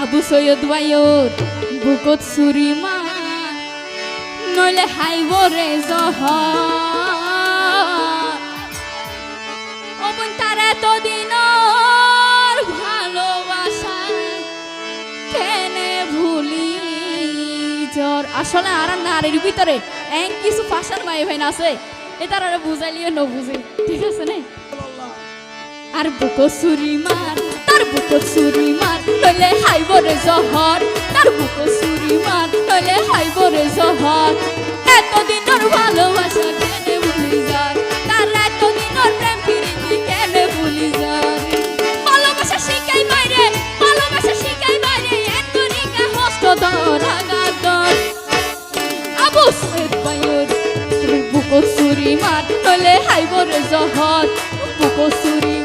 আবু সৈয়দ বাইয়র বুকত সুরি মা নইলে হাইব রে জহর অবন তার এতদিন ভালোবাসা কেনে ভুলি জ্বর আসলে আর নারীর ভিতরে এক কিছু ফাঁসার মাই ভাই না আছে এ তার আর বুঝাইলিও ন বুঝে ঠিক আছে না? আর বুকো সুরি মার তার বুকো সুরি মার নইলে হাইব রে জহর। তার বুকো সুরি মার নইলে হাইব রে জহর। এতদিনের ভালোবাসা কেনে ভুলি যায়? তার এতদিনের প্রেম প্রীতি কেনে ভুলি যায়? ভালোবাসা শিখাই বাইরে, ভালোবাসা শিখাই বাইরে এত নিকা হস্ত ধর আগাদর আবু সৈয়দ বাইর বুকো সুরি মার নইলে হাইব রে জহর। বুকো সুরি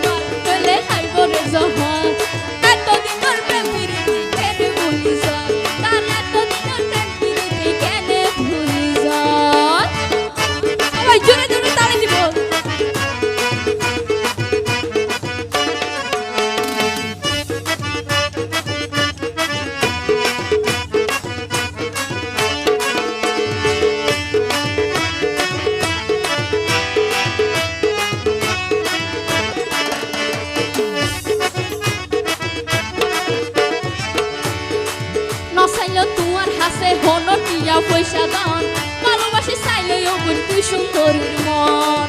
পয়সা দান, ভালোবাসি চাইলে ওগুন তুই সুন্দরীর মন।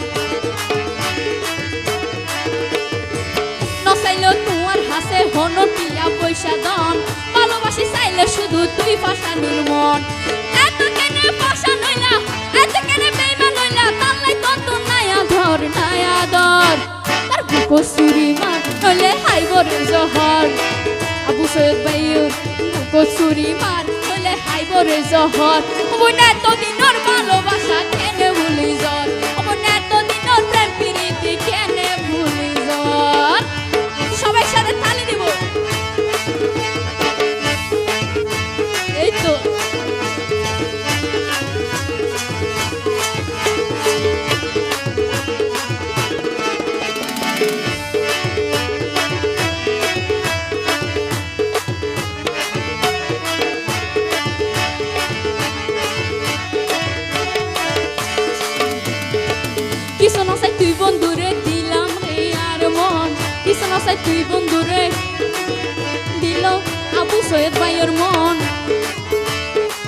হাসে হনো টিয়া পয়সা দান, ভালোবাসি চাইলে শুধু তুই মন। এত ফাঁসা নইলা এত কেনে বেইমান নইলা ধর ধর তার বুকো সুরি মার, নইলে জহর। আবু সৈয়দ বাইয়ুর কসুরি মার বলে হাইবরে জহর অমন এত দিনর ভালোবাসা সৈয়দ ভাইয়ের মন।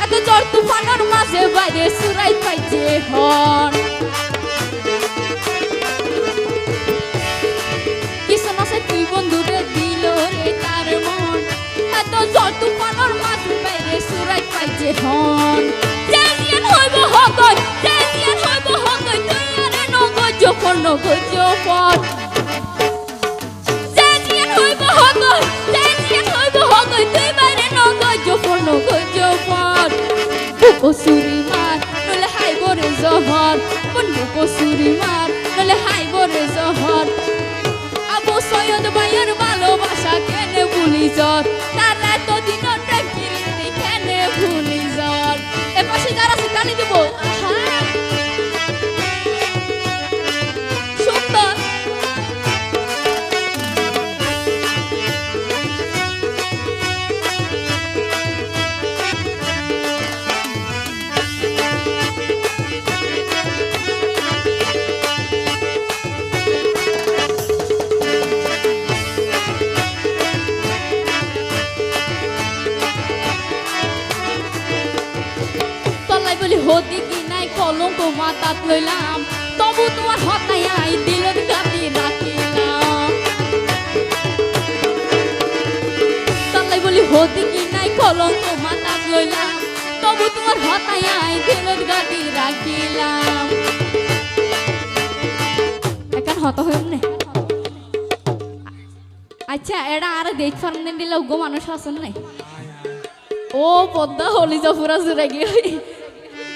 এত জ্বর তুফানোর মাঝে বাইরে সুরাই পাইছে হন। কিছু নসাই তুই বন্ধুরে দিল রে তার মন। এত জ্বর তুফানোর মাঝে বাইরে সুরাই পাইছে হন। হইব হগয় হইব হগয় তুই আরে নগজ যখন নগজ পথ হইব হগয় তুই বাইরে নগজ যখন নগজ পথ বুকো নলে হাইবরে জহর। কোন বুকো সুরি মার নলে হাইবরে জহর। আবু সৈয়দ ভাইয়ের ভালোবাসা কেনে ভুলি জ্বর? তার এত দিনের প্রেম কেনে ভুলি জ্বর? হদি কি নাই কলঙ্ক মাতাত লইলাম। তবু তোমার হতাই আই দিলত গাতি রাখিলাম। তলাই বলি হদি কি নাই কলঙ্ক মাতাত লইলাম। তবু তোমার হতাই আই দিলত গাতি রাখিলাম। এখন হত হইম নে। আচ্ছা এটা আর দেখ ফার্ম দিলে উগ্র মানুষ আছেন নাই ও পদ্মা হলি জফুরা জুড়ে গিয়ে।